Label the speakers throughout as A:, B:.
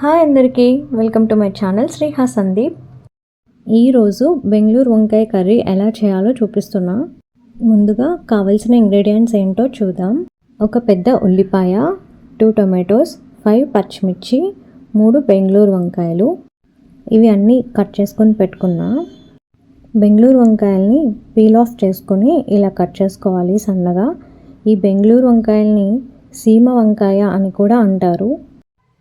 A: Hi అందరికీ welcome to my channel Sriha Sandeep. ఈరోజు బెంగళూరు వంకాయ కర్రీ ఎలా చేయాలో చూపిస్తున్నా. ముందుగా కావలసిన ఇంగ్రీడియంట్స్ ఏంటో చూద్దాం. ఒక పెద్ద ఉల్లిపాయ టూ టొమాటోస్ ఫైవ్ పచ్చిమిర్చి మూడు బెంగళూరు వంకాయలు. ఇవి అన్నీ కట్ చేసుకొని పెట్టుకున్నా. బెంగళూరు వంకాయల్ని పీల్ ఆఫ్ చేసుకొని ఇలా కట్ చేసుకోవాలి సన్నగా. ఈ బెంగళూరు వంకాయల్ని సీమ వంకాయ అని కూడా అంటారు.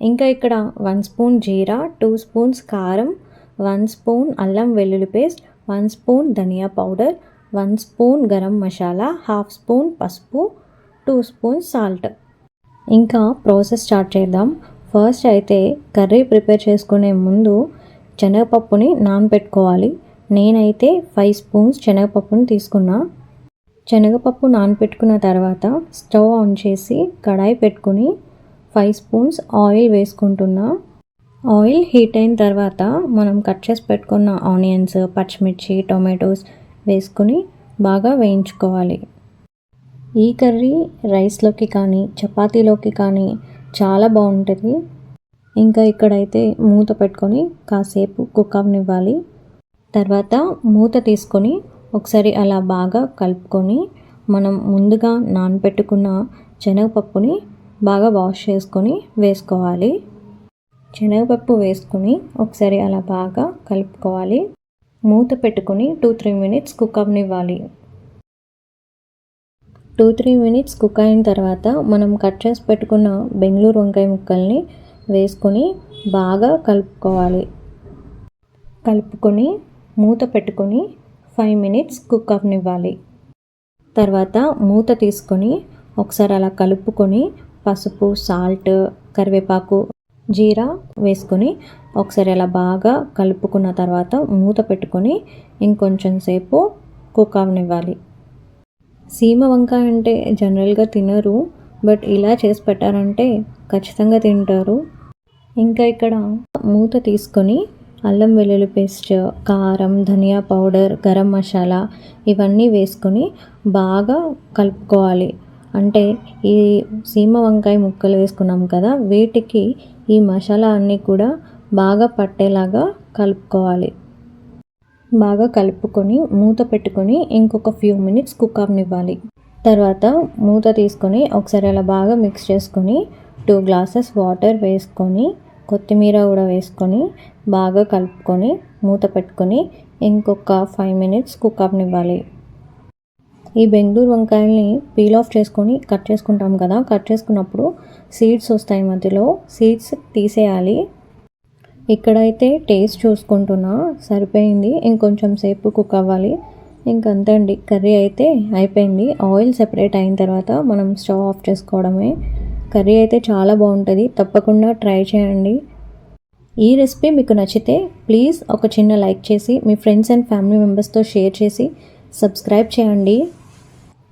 A: ఇంకా ఇక్కడ వన్ స్పూన్ జీరా టూ స్పూన్స్ కారం వన్ స్పూన్ అల్లం వెల్లుల్లి పేస్ట్ వన్ స్పూన్ ధనియా powder one spoon garam masala half spoon పసుపు టూ స్పూన్ సాల్ట్ ఇంకా ప్రాసెస్ స్టార్ట్ చేద్దాం. ఫస్ట్ అయితే కర్రీ ప్రిపేర్ చేసుకునే ముందు శనగపప్పుని నానబెట్టుకోవాలి నేనైతే ఫైవ్ స్పూన్స్ శనగపప్పుని తీసుకున్నా. శనగపప్పు నానబెట్టుకున్న తర్వాత స్టవ్ ఆన్ చేసి కడాయి పెట్టుకుని ఫైవ్ స్పూన్స్ ఆయిల్ వేసుకుంటున్నా. ఆయిల్ హీట్ అయిన తర్వాత మనం కట్ చేసి పెట్టుకున్న ఆనియన్స్ పచ్చిమిర్చి టొమాటోస్ వేసుకుని బాగా వేయించుకోవాలి. ఈ కర్రీ రైస్లోకి కానీ చపాతీలోకి కానీ చాలా బాగుంటుంది. ఇంకా ఇక్కడైతే మూత పెట్టుకొని కాసేపు కుక్ అవ్వనివ్వాలి తర్వాత మూత తీసుకొని ఒకసారి అలా బాగా కలుపుకొని మనం ముందుగా నానబెట్టుకున్న శనగపప్పుని బాగా వాష్ చేసుకొని వేసుకోవాలి. శనగపప్పు వేసుకొని ఒకసారి అలా బాగా కలుపుకోవాలి. మూత పెట్టుకొని టూ త్రీ మినిట్స్ కుక్ అవ్వనివ్వాలి. టూ త్రీ మినిట్స్ కుక్ అయిన తర్వాత మనం కట్ చేసి పెట్టుకున్న బెంగళూరు వంకాయ ముక్కల్ని వేసుకొని బాగా కలుపుకోవాలి. కలుపుకొని మూత పెట్టుకొని ఫైవ్ మినిట్స్ కుక్ అవ్వనివ్వాలి. తర్వాత మూత తీసుకొని ఒకసారి అలా కలుపుకొని పసుపు సాల్ట్ కరివేపాకు జీరా వేసుకొని ఒకసారి అలా బాగా కలుపుకున్న తర్వాత మూత పెట్టుకొని ఇంకొంచెం సేపు కుక్ అవనివ్వాలి. సీమ వంకాయ అంటే జనరల్గా తినరు బట్ ఇలా చేసి పెట్టారంటే ఖచ్చితంగా తింటారు. ఇంకా ఇక్కడ మూత తీసుకొని అల్లం వెల్లుల్లి పేస్ట్ కారం ధనియా పౌడర్ గరం మసాలా ఇవన్నీ వేసుకొని బాగా కలుపుకోవాలి. అంటే ఈ సీమ వంకాయ ముక్కలు వేసుకున్నాం కదా వీటికి ఈ మసాలా అన్నీ కూడా బాగా పట్టేలాగా కలుపుకోవాలి. బాగా కలుపుకొని మూత పెట్టుకొని ఇంకొక ఫ్యూ మినిట్స్ కుక్ అవనివ్వాలి. తర్వాత మూత తీసుకొని ఒకసారి అలా బాగా మిక్స్ చేసుకొని టూ గ్లాసెస్ వాటర్ వేసుకొని కొత్తిమీర కూడా వేసుకొని బాగా కలుపుకొని మూత పెట్టుకొని ఇంకొక ఫైవ్ మినిట్స్ కుక్ అవనివ్వాలి. ఈ బెంగళూరు వంకాయల్ని పీల్ ఆఫ్ చేసుకొని కట్ చేసుకుంటాం కదా. కట్ చేసుకున్నప్పుడు సీడ్స్ వస్తాయి మధ్యలో. సీడ్స్ తీసేయాలి. ఇక్కడైతే టేస్ట్ చూసుకుంటున్నా. సరిపోయింది. ఇంకొంచెం సేపు కుక్ అవ్వాలి. ఇంకంతే అండి. కర్రీ అయితే అయిపోయింది. ఆయిల్ సెపరేట్ అయిన తర్వాత మనం స్టవ్ ఆఫ్ చేసుకోవడమే. కర్రీ అయితే చాలా బాగుంటుంది. తప్పకుండా ట్రై చేయండి. ఈ రెసిపీ మీకు నచ్చితే ప్లీజ్ ఒక చిన్న లైక్ చేసి మీ ఫ్రెండ్స్ అండ్ ఫ్యామిలీ మెంబర్స్తో షేర్ చేసి సబ్స్క్రైబ్ చేయండి.